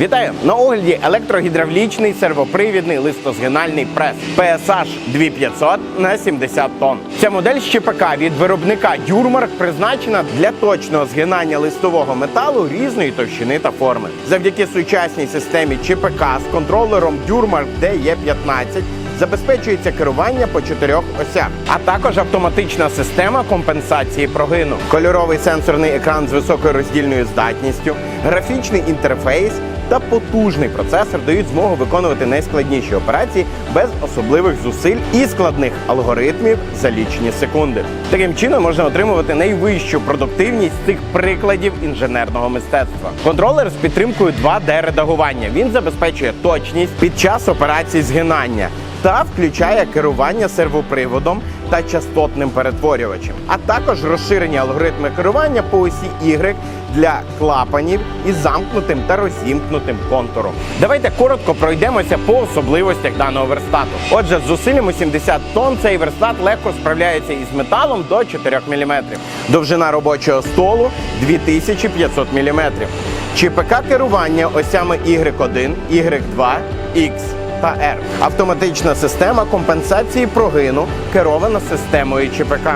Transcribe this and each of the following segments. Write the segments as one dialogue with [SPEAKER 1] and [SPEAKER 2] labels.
[SPEAKER 1] Вітаю! На огляді електрогідравлічний сервопривідний листозгинальний прес PSH 2500 на 70 тонн. Ця модель з ЧПК від виробника Дюрмарк призначена для точного згинання листового металу різної товщини та форми. Завдяки сучасній системі ЧПК з контролером Дюрмарк DE15 забезпечується керування по чотирьох осях, а також автоматична система компенсації прогину, кольоровий сенсорний екран з високою роздільною здатністю, графічний інтерфейс та потужний процесор дають змогу виконувати найскладніші операції без особливих зусиль і складних алгоритмів за лічені секунди. Таким чином можна отримувати найвищу продуктивність цих прикладів інженерного мистецтва. Контролер з підтримкою 2D-редагування. Він забезпечує точність під час операцій згинання та включає керування сервоприводом та частотним перетворювачем, а також розширені алгоритми керування по осі Y для клапанів із замкнутим та розімкнутим контуром. Давайте коротко пройдемося по особливостях даного верстату. Отже, з зусиллям у 70 тонн цей верстат легко справляється із металом до 4 мм. Довжина робочого столу 2500 мм. ЧПК керування осями Y1, Y2, X та R. Автоматична система компенсації прогину керована системою ЧПК.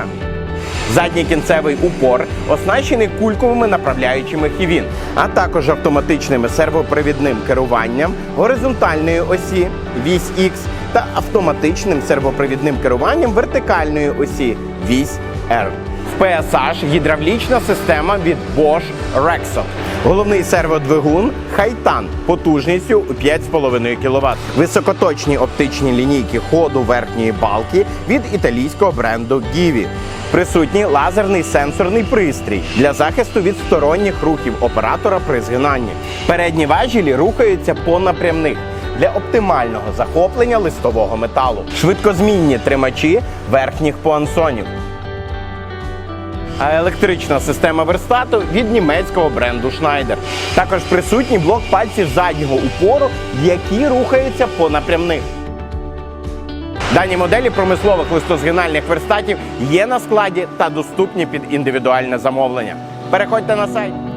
[SPEAKER 1] Задній кінцевий упор оснащений кульковими направляючими хівін, а також автоматичним сервопривідним керуванням горизонтальної осі вісь X та автоматичним сервопривідним керуванням вертикальної осі вісь R. В PSH гідравлічна система від Bosch Rexon. Головний серводвигун Хайтан потужністю у 5,5 кВт. Високоточні оптичні лінійки ходу верхньої балки від італійського бренду Givi. Присутній лазерний сенсорний пристрій для захисту від сторонніх рухів оператора при згинанні. Передні важілі рухаються по напрямних для оптимального захоплення листового металу. Швидкозмінні тримачі верхніх пуансонів. А електрична система верстату від німецького бренду Schneider. Також присутній блок пальців заднього упору, які рухаються по напрямних. Дані моделі промислових листозгинальних верстатів є на складі та доступні під індивідуальне замовлення. Переходьте на сайт.